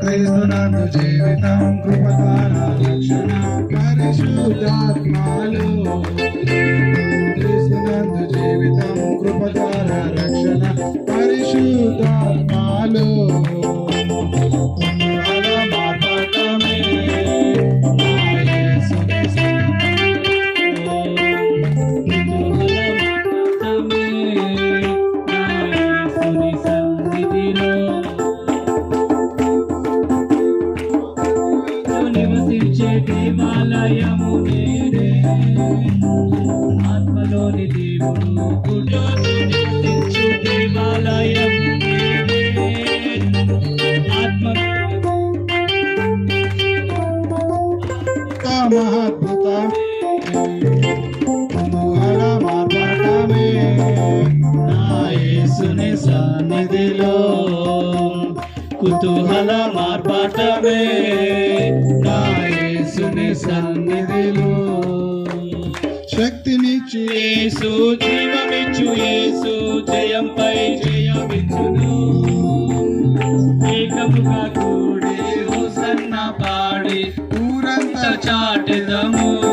క్రీస్తునందు జీవితం కృప ద్వారా రక్షణ పరిశుద్ధాత్మలో క్రీస్తునందు జీవితం కృప ద్వారా రక్షణ పరిశుద్ధ విమలయము నీరే ఆత్మలోని దేవుడు గుడ్లోనించు కుతూహల మార్పాటమే. యేసుని సన్నిధిలో. శక్తినిచ్చు. యేసు జీవమిచ్చు. యేసు జయంపై జయమిచ్చును. ఏకముగా కూడి హోసన్న పాడి. ఊరంతా చాటెదము.